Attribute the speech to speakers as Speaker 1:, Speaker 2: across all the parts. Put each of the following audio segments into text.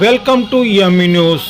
Speaker 1: Welcome to ME news.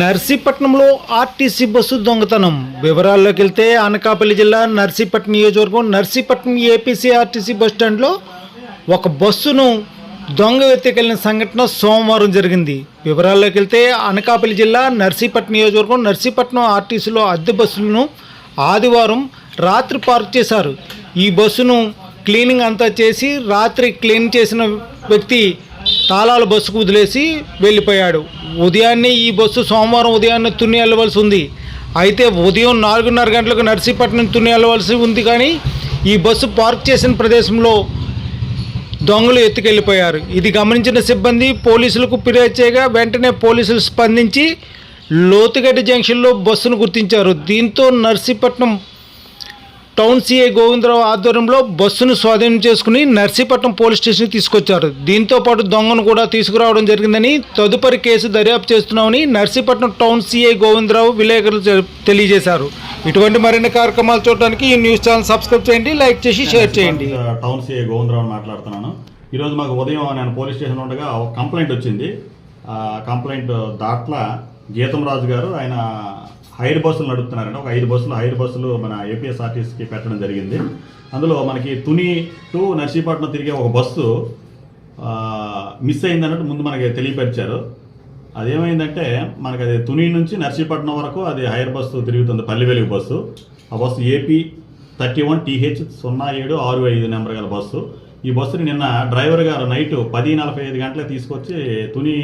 Speaker 1: నర్సీపట్నంలో RTC bus దొంగతనం. వివరాల్లోకి వెళ్తే అనకాపల్లి జిల్లా నర్సీపట్నం నియోజకవర్గం నర్సీపట్నం ఏపీసీ ఆర్టీసీ బస్ స్టాండ్లో ఒక బస్సును దొంగ వెతికెళ్ళిన సంఘటన సోమవారం జరిగింది. వివరాల్లోకి వెళ్తే అనకాపల్లి జిల్లా నర్సీపట్నం నియోజకవర్గం నర్సీపట్నం ఆర్టీసీలో అద్దె బస్సులను ఆదివారం రాత్రి పార్క్ చేశారు. ఈ బస్సును క్లీనింగ్ అంతా చేసి రాత్రి క్లీన్ చేసిన వ్యక్తి తాళాలు బస్సుకు వదిలేసి వెళ్ళిపోయాడు. ఉదయాన్నే ఈ బస్సు సోమవారం ఉదయాన్నే తుని వెళ్ళవలసి ఉంది. అయితే ఉదయం నాలుగున్నర గంటలకు నర్సీపట్నం తుని వెళ్ళవలసి ఉంది కానీ ఈ బస్సు పార్క్ చేసిన ప్రదేశంలో దొంగలు ఎత్తుకెళ్ళిపోయారు. ఇది గమనించిన సిబ్బంది పోలీసులకు ఫిర్యాదు చేయగా వెంటనే పోలీసులు స్పందించి లోతుగడ్డ జంక్షన్లో బస్సును గుర్తించారు. దీంతో నర్సీపట్నం టౌన్ సిఐ గోవిందరావు ఆధ్వర్యంలో బస్సును స్వాధీనం చేసుకుని నర్సీపట్నం పోలీస్ స్టేషన్కి తీసుకొచ్చారు. దీంతో పాటు దొంగను కూడా తీసుకురావడం జరిగిందని తదుపరి కేసు దర్యాప్తు చేస్తున్నామని నర్సీపట్నం టౌన్ సిఐ గోవిందరావు విలేకరులు తె- తెలియజేశారు. ఇటువంటి మరిన్ని కార్యక్రమాలు చూడడానికి ఈ న్యూస్ ఛానల్ సబ్స్క్రైబ్ చేయండి లైక్ చేసి షేర్ చేయండి.
Speaker 2: టౌన్ సీఏ గోవిందరావు మాట్లాడుతున్నాను. ఈరోజు మాకు ఉదయం నేను పోలీస్ స్టేషన్ ఉండగా ఒక కంప్లైంట్ వచ్చింది. కంప్లైంట్ దాట్ల గీతం రాజు గారు ఆయన హైర్ బస్సులు నడుపుతున్నారండి ఒక ఐదు బస్సులు హైర్ బస్సులు మన ఏపీఎస్ఆర్టీసీకి పెట్టడం జరిగింది. అందులో మనకి తుని టు నర్సీపట్నం తిరిగే ఒక బస్సు మిస్ అయిందన్నట్టు ముందు మనకి తెలియపరిచారు. అదేమైందంటే మనకి అది తుని నుంచి నర్సీపట్నం వరకు అది హైర్ బస్సు తిరుగుతుంది పల్లివెలుగు బస్సు. ఆ bus AP thirty one TH సున్నా ఏడు ఆరు ఐదు నెంబర్ గల బస్సు. ఈ బస్సుని నిన్న డ్రైవర్ గారు నైట్ పది నలభై ఐదు గంటలకు తీసుకొచ్చి తుని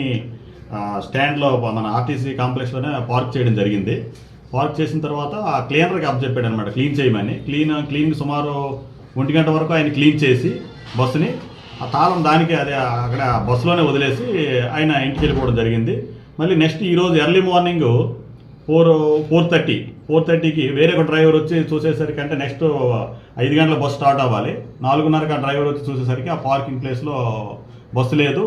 Speaker 2: స్టాండ్లో మన ఆర్టీసీ కాంప్లెక్స్లోనే పార్క్ చేయడం జరిగింది. పార్క్ చేసిన తర్వాత ఆ క్లీనర్కి అప్ చెప్పాడు అనమాట క్లీన్ చేయమని. క్లీన్ క్లీన్ సుమారు ఒంటి గంట వరకు ఆయన క్లీన్ చేసి బస్సుని ఆ తాళం దానికి అదే అక్కడ బస్సులోనే వదిలేసి ఆయన ఇంటికి వెళ్ళిపోవడం జరిగింది. మళ్ళీ నెక్స్ట్ ఈరోజు early morning four four thirty four థర్టీకి వేరే ఒక డ్రైవర్ వచ్చి చూసేసరికి అంటే నెక్స్ట్ ఐదు గంటల బస్సు స్టార్ట్ అవ్వాలి. నాలుగున్నరకి ఆ డ్రైవర్ వచ్చి చూసేసరికి ఆ పార్కింగ్ ప్లేస్లో బస్సు లేదు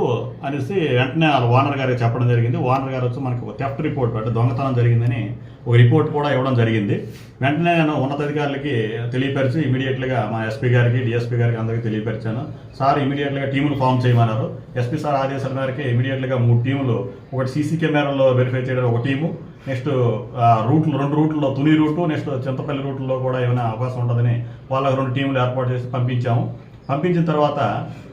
Speaker 2: అనేసి వెంటనే వాళ్ళ ఓనర్ గారికి చెప్పడం జరిగింది. ఓనర్ గారు వచ్చి మనకి ఒక థెఫ్ట్ రిపోర్ట్ అంటే దొంగతనం జరిగిందని ఒక రిపోర్ట్ కూడా ఇవ్వడం జరిగింది. వెంటనే నేను ఉన్నతాధికారులకి తెలియపరిచి ఇమీడియట్గా మా ఎస్పీ గారికి డిఎస్పీ గారికి అందరికీ తెలియపరిచాను. సార్ ఇమీడియట్గా టీములు ఫామ్ చేయమన్నారు. ఎస్పీ సార్ ఆదేశాల మేరకు ఇమీడియట్గా మూడు టీములు ఒకటి సీసీ కెమెరాలో వెరిఫై చేయడం ఒక టీము నెక్స్ట్ రూట్లు రెండు రూట్లలో తుని రూటు నెక్స్ట్ చింతపల్లి రూట్లో కూడా ఏమైనా అవకాశం ఉంటుందని వాళ్ళకి రెండు టీములు ఏర్పాటు చేసి పంపించాము. పంపించిన తర్వాత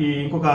Speaker 2: ఈ ఇంకొక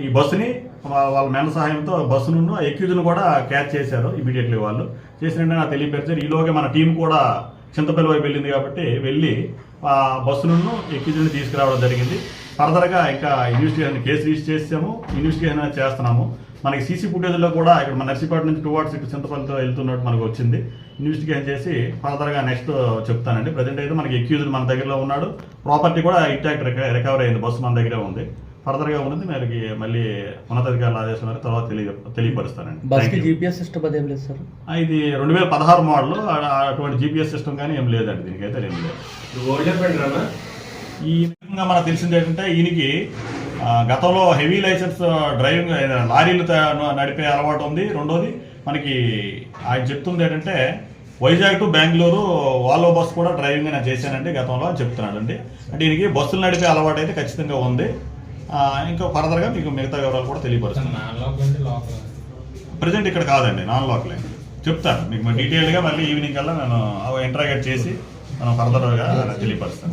Speaker 2: ఈ బస్సుని వాళ్ళ మెన సహాయంతో బస్సును ఎక్యూజ్ను కూడా క్యాచ్ చేశారు ఇమీడియట్లీ వాళ్ళు. చేసిన నాకు తెలియపరిచారు. ఈలోగా మన టీం కూడా చింతపల్లి వైపు వెళ్ళింది కాబట్టి వెళ్ళి ఆ బస్సును ఎక్యూజ్ని తీసుకురావడం జరిగింది. ఫర్దర్గా ఇంకా ఇన్వెస్టిగేషన్ కేసు రిజిస్టర్ చేసాము. ఇన్వెస్టిగేషన్ చేస్తున్నాము. మనకి సీసీ ఫుటేజ్లో కూడా ఇక్కడ మన నర్సీపట్నం నుంచి టూ వాట్స్ ఇటు చింతపల్లితో వెళ్తున్నట్టు మనకు వచ్చింది. ఇన్వెస్టిగేషన్ చేసి ఫర్దర్గా నెక్స్ట్ చెప్తానండి. ప్రజెంట్ అయితే మనకి ఎక్యూజ్డ్ మన దగ్గరలో ఉన్నాడు. ప్రాపర్టీ కూడా ఇంటాక్ట్ రికవర్ అయింది. బస్సు మన దగ్గరే ఉంది. ఫర్దర్గా ఉన్నది మనకి మళ్ళీ ఉన్నతాధికారుల ఆదేశం మేరకు తర్వాత తెలియ తెలియపరుస్తానండి.
Speaker 3: జీపీఎస్ సిస్టమ్ అదేం లేదు సార్?
Speaker 2: ఇది రెండు వేల పదహారు మోడల్. అటువంటి జీపీఎస్ సిస్టమ్ కానీ ఏం లేదండి దీనికైతే ఏం లేదు. ఈ విధంగా మనకు తెలిసింది ఏంటంటే ఈయనకి గతంలో హెవీ లైసెన్స్ డ్రైవింగ్ లారీలు త- నడిపే అలవాటు ఉంది. రెండోది మనకి ఆయన చెప్తుంది ఏంటంటే Vizag to Bengaluru Volvo bus కూడా డ్రైవింగ్ నేను చేశానండి గతంలో అని చెప్తున్నాడు అండి అంటే ఈయనకి బస్సులు నడిపే అలవాటు అయితే ఖచ్చితంగా ఉంది. ఆ, ఇంకా ఫర్దర్గా మీకు మిగతా వివరాలు కూడా తెలియపరుస్తాను. ప్రజెంట్ ఇక్కడ కాదండి నాన్ లోకలే చెప్తాను మీకు డీటెయిల్గా మళ్ళీ ఈవినింగ్ కల్లా నేను ఇంటరాగేట్ చేసి మనం ఫర్దర్గా తెలియపరుస్తాను.